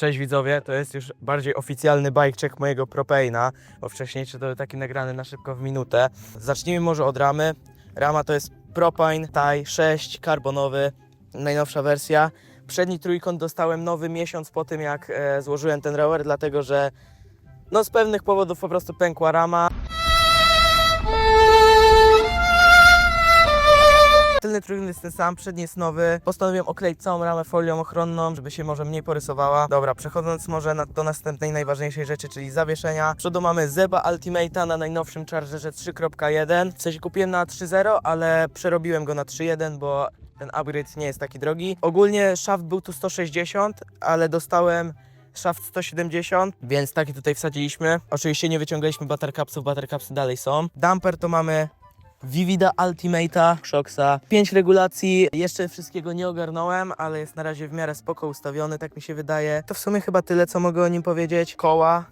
Cześć widzowie, to jest już bardziej oficjalny bike check mojego Propeina, bo wcześniejszy to był taki nagrany na szybko w minutę. Zacznijmy może od ramy. Rama to jest Propine Tie 6 karbonowy, najnowsza wersja. Przedni trójkąt dostałem nowy miesiąc po tym jak e, złożyłem ten rower, dlatego że no z pewnych powodów po prostu pękła rama. Tylny trójkąt jest ten sam, przedni jest nowy. Postanowiłem okleić całą ramę folią ochronną, żeby się może mniej porysowała. Dobra, przechodząc może na, do następnej najważniejszej rzeczy, czyli zawieszenia. Z przodu mamy Zeba Ultimate'a na najnowszym Chargerze 3.1. W sensie kupiłem na 3.0, ale przerobiłem go na 3.1, bo ten upgrade nie jest taki drogi. Ogólnie szaft był tu 160, ale dostałem szaft 170, więc taki tutaj wsadziliśmy. Oczywiście nie wyciągaliśmy buttercupsów, buttercupsy dalej są. Damper to mamy Vivida Ultimate'a, Shoxa. 5 regulacji, jeszcze wszystkiego nie ogarnąłem, ale jest na razie w miarę spoko ustawiony, tak mi się wydaje. To w sumie chyba tyle, co mogę o nim powiedzieć. Koła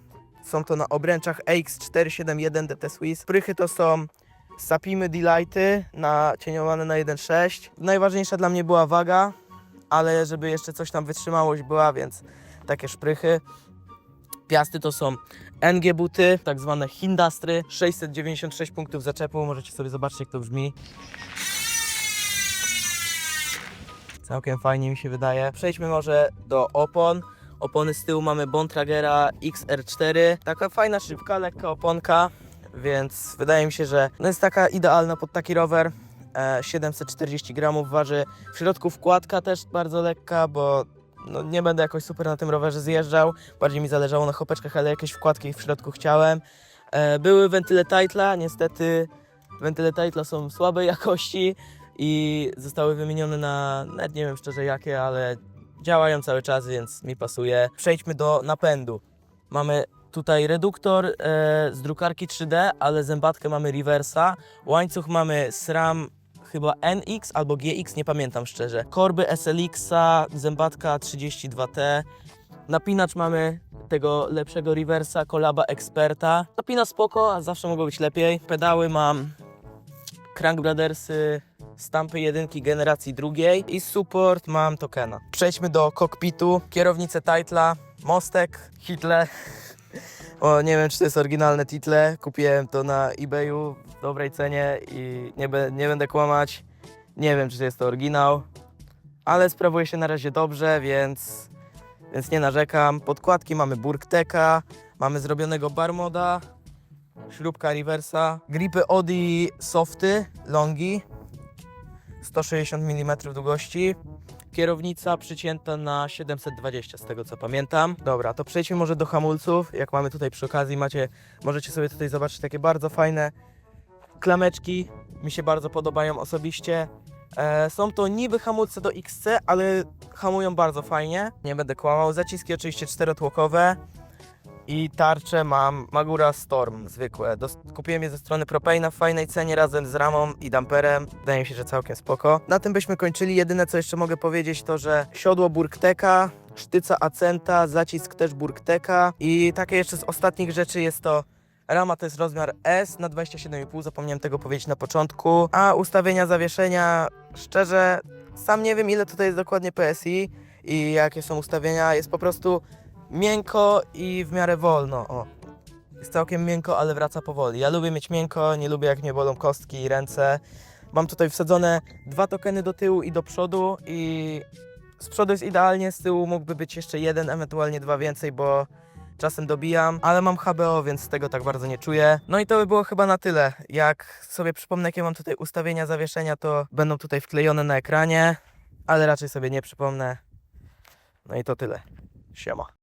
są to na obręczach AX471 DT Swiss. Prychy to są Sapimy Delighty na cieniowane na 1.6. Najważniejsza dla mnie była waga, ale żeby jeszcze coś tam wytrzymałość była, więc takie szprychy. Piasty to są NG buty, tak zwane Hindastry, 696 punktów zaczepu, możecie sobie zobaczyć jak to brzmi. Całkiem fajnie mi się wydaje. Przejdźmy może do opon. Opony z tyłu mamy Bontragera XR4. Taka fajna, szybka, lekka oponka, więc wydaje mi się, że no jest taka idealna pod taki rower. E, 740 gramów waży. W środku wkładka też bardzo lekka, bo no, nie będę jakoś super na tym rowerze zjeżdżał. Bardziej mi zależało na chopeczkach, ale jakieś wkładki w środku chciałem. E, były wentyle Titla, niestety wentyle Titla są słabej jakości i zostały wymienione na, nawet nie wiem szczerze jakie, ale działają cały czas, więc mi pasuje. Przejdźmy do napędu. Mamy tutaj reduktor e, z drukarki 3D, ale zębatkę mamy reversa. Łańcuch mamy SRAM chyba NX albo GX, nie pamiętam szczerze. Korby SLX-a, zębatka 32T. Napinacz mamy tego lepszego reversa, kolaba Experta. Napina spoko, a zawsze mogło być lepiej. Pedały mam Crank Brothersy, stampy jedynki generacji drugiej i support mam tokena. Przejdźmy do kokpitu. Kierownicę Titla, mostek, Hitler. O, nie wiem, czy to jest oryginalne title. Kupiłem to na eBayu w dobrej cenie i nie, be, nie będę kłamać. Nie wiem, czy to jest to oryginał, ale sprawuje się na razie dobrze, więc, więc nie narzekam. Podkładki mamy Burkteka, mamy zrobionego barmoda, śrubka reversa, gripy Odi softy, longi, 160 mm długości. Kierownica przycięta na 720 z tego co pamiętam. Dobra, to przejdźmy może do hamulców. Jak mamy tutaj przy okazji, macie, możecie sobie tutaj zobaczyć takie bardzo fajne klameczki. Mi się bardzo podobają osobiście. E, są to niby hamulce do XC, ale hamują bardzo fajnie. Nie będę kłamał. Zaciski oczywiście czterotłokowe. I tarcze mam Magura Storm zwykłe. Kupiłem je ze strony Propeina w fajnej cenie razem z ramą i damperem. Wydaje mi się, że całkiem spoko. Na tym byśmy kończyli. Jedyne co jeszcze mogę powiedzieć to, że siodło Burkteka, sztyca Acenta, zacisk też Burkteka i takie jeszcze z ostatnich rzeczy jest to Rama to jest rozmiar S na 27,5, zapomniałem tego powiedzieć na początku. A ustawienia zawieszenia, szczerze, sam nie wiem ile tutaj jest dokładnie PSI i jakie są ustawienia. Jest po prostu miękko i w miarę wolno. O. Jest całkiem miękko, ale wraca powoli. Ja lubię mieć miękko, nie lubię jak mnie bolą kostki i ręce. Mam tutaj wsadzone dwa tokeny do tyłu i do przodu i z przodu jest idealnie, z tyłu mógłby być jeszcze jeden, ewentualnie dwa więcej, bo czasem dobijam, ale mam HBO, więc tego tak bardzo nie czuję. No i to by było chyba na tyle. Jak sobie przypomnę, jakie mam tutaj ustawienia zawieszenia, to będą tutaj wklejone na ekranie, ale raczej sobie nie przypomnę. No i to tyle. Siema.